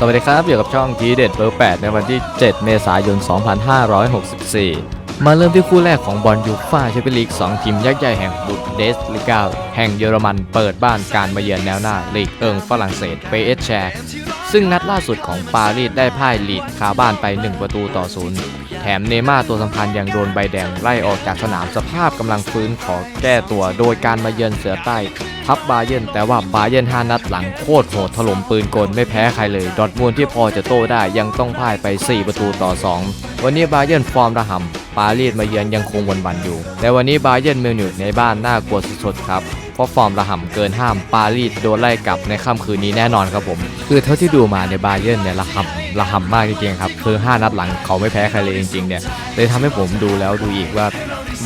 สวัสดีครับ อยู่กับช่องทีเด็ดเบอร์ 8 ในวันที่ 7 เมษายน 2564 มาเริ่มที่คู่แรกของบอลยูฟ่าแชมเปี้ยนลีก 2 ทีมยักษ์ใหญ่แห่งบุนเดสลิกาแห่งเยอรมันเปิดบ้านการมาเยือนแนวหน้าลีกเอิงฝรั่งเศสเปเอสแชร์ ซึ่งนัดล่าสุดของปารีสได้พ่ายลีดคาบ้านไป 1 ประตูต่อศูนย์แถมเนม่าตัวสำคัญยังโดนใบแดงไล่ออกจากสนามสภาพกำลังฟื้นขอแก้ตัวโดยการมาเยือนเสือใต้ทับบาเยนแต่ว่าบาเยน5นัดหลังโคตรโหดถล่มปืนกลไม่แพ้ใครเลย ดอร์ทมูลที่พอจะโต้ได้ยังต้องพ่ายไป 4 ประตูต่อ 2 วันนี้บาเยนฟอร์มระห่ำปารีสมาเยือนยังคงวนวันอยู่ แต่วันนี้บาเยร์นมิวนิกในบ้านน่ากลัวสุดๆครับ เพราะฟอร์มระห่ำเกินห้ามปารีสโดนไล่กลับในค่ำคืนนี้แน่นอนครับผม คือเท่าที่ดูมาในบาเยร์นเนี่ยระห่ำระห่ำมากจริงๆครับคือ 5 นัดหลังเขาไม่แพ้ใครเลยจริงๆเนี่ยเลยทำให้ผมดูแล้วดูอีกว่า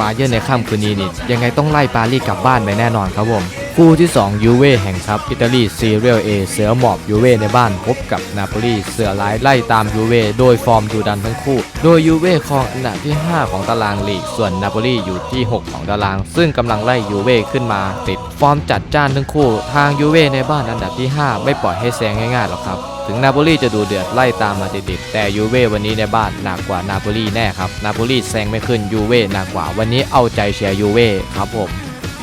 บาเยิร์นในค่ำคืนนี้นี่ยังไงต้องไล่ปารีสกลับบ้านไปแน่นอนครับผม คู่ที่ 2 ยูเว่แห่งซับอิตาลีซีเรียลเอเสือหมอบยูเว่ในบ้านพบกับนาโปลีเสือร้ายไล่ตามยูเว่โดยฟอร์มดูดันทั้งคู่ โดยยูเว่ครองอันดับที่ 5 ของตารางลีก ส่วนนาโปลีอยู่ที่ 6 ของตาราง ซึ่งกำลังไล่ยูเว่ขึ้นมา ติดฟอร์มจัดจ้านทั้งคู่ ทางยูเว่ในบ้านอันดับที่ 5 ไม่ปล่อยให้แซงง่ายๆหรอกครับถึงนาโปลีจะดูเดือดไล่ตามมาติดๆแต่ยูเว่วันนี้ในบ้านหนักกว่านาโปลีแน่ครับ นาโปลีแซงไม่ขึ้นยูเว่หนักกว่าวันนี้เอาใจเชียร์ยูเว่ครับผม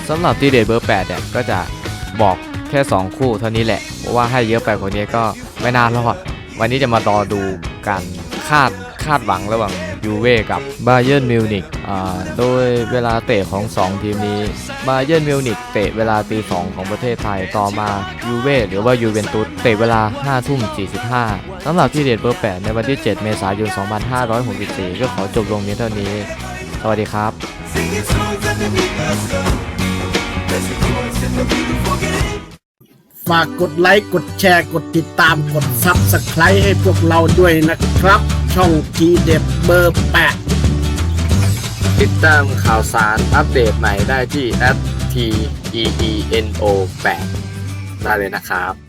สำหรับทีเด็ดเบอร์8เนี่ยก็จะบอกแค่ 2 คู่เท่านี้แหละ เพราะว่าให้เยอะไปกว่านี้ก็ไม่น่ารอด วันนี้จะมารอดูการคาดคาดหวังระหว่างยูเว่กับบาเยิร์นมิวนิกโดยเวลาเตะของ 2 ทีมนี้บาเยิร์นมิวนิกเตะเวลาตี2ของประเทศไทยต่อมายูเว่หรือว่ายูเวนตุสเตะเวลา5ทุ่ม45สำหรับที่เด็ดเบอร์ 8 ในวันที่ 7 เมษายน 2564 ก็ขอจบลงเพียงเท่านี้ สวัสดีครับ ฝากกดไลค์ กดแชร์ กดติดตาม กดซับสไครต์ให้พวกเราด้วยนะครับ ช่องทีเด็ดเบอร์ ติดตามข่าวสารอัปเดตใหม่ได้ที่ t e e n o 8ได้เลยนะครับ